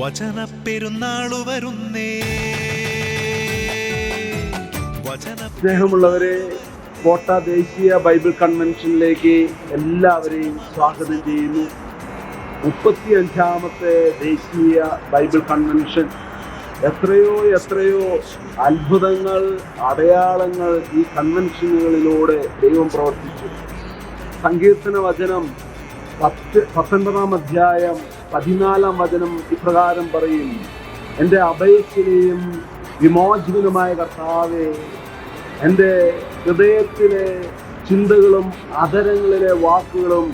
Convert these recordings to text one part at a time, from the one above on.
വചന പെരുന്നാളു വരുന്നേ സ്നേഹമുള്ളവരെ കോട്ട ദേശീയ ബൈബിൾ കൺവെൻഷനിലേക്ക് എല്ലാവരെയും സ്വാഗതം ചെയ്യുന്നു. മുപ്പത്തി അഞ്ചാമത്തെ ദേശീയ ബൈബിൾ കൺവെൻഷൻ. എത്രയോ എത്രയോ അത്ഭുതങ്ങൾ അടയാളങ്ങൾ ഈ കൺവെൻഷനുകളിലൂടെ ദൈവം പ്രവർത്തിച്ചു. സങ്കീർത്തന വചനം പത്ത് പത്തൊൻപതാം അധ്യായം പതിനാലാം വചനം ഇപ്രകാരം പറയും. എന്റെ അഭയത്തിലെയും വിമോചകനുമായ കർത്താവെ എന്റെ ഹൃദയത്തിലെ ചിന്തകളും അധരങ്ങളിലെ വാക്കുകളും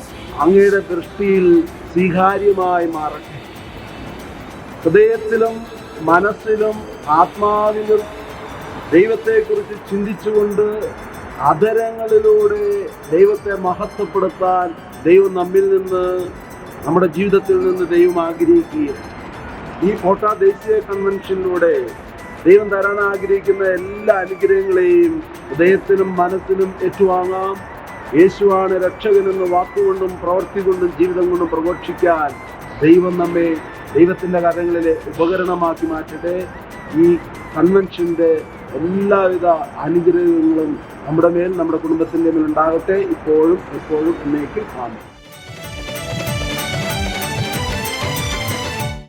അങ്ങയുടെ ദൃഷ്ടിയിൽ സ്വീകാര്യമായി മാറട്ടെ. ഹൃദയത്തിലും മനസ്സിലും ആത്മാവിലും ദൈവത്തെക്കുറിച്ച് ചിന്തിച്ചുകൊണ്ട് അധരങ്ങളിലൂടെ ദൈവത്തെ മഹത്വപ്പെടുത്താൻ ദൈവം നമ്മിൽ നിന്ന് നമ്മുടെ ജീവിതത്തിൽ നിന്ന് ദൈവം ആഗ്രഹിക്കുകയും ഈ കോട്ട ദേശീയ കൺവെൻഷനിലൂടെ ദൈവം തരാൻ ആഗ്രഹിക്കുന്ന എല്ലാ അനുഗ്രഹങ്ങളെയും ഹൃദയത്തിനും മനസ്സിനും ഏറ്റുവാങ്ങാം. യേശുവാണ് രക്ഷകനെന്ന് വാക്കുകൊണ്ടും പ്രവൃത്തി കൊണ്ടും ജീവിതം കൊണ്ടും പ്രഘോഷിക്കാൻ ദൈവം നമ്മെ ദൈവത്തിന്റെ കാര്യങ്ങളിലെ ഉപകരണമാക്കി മാറ്റട്ടെ. ഈ കൺവെൻഷന്റെ എല്ലാവിധ അനുഗ്രഹങ്ങളും നമ്മുടെ മേൽ നമ്മുടെ കുടുംബത്തിന്റെ മേൽ ഉണ്ടാകട്ടെ ഇപ്പോഴും എപ്പോഴും എന്നേക്കും ആമേൻ.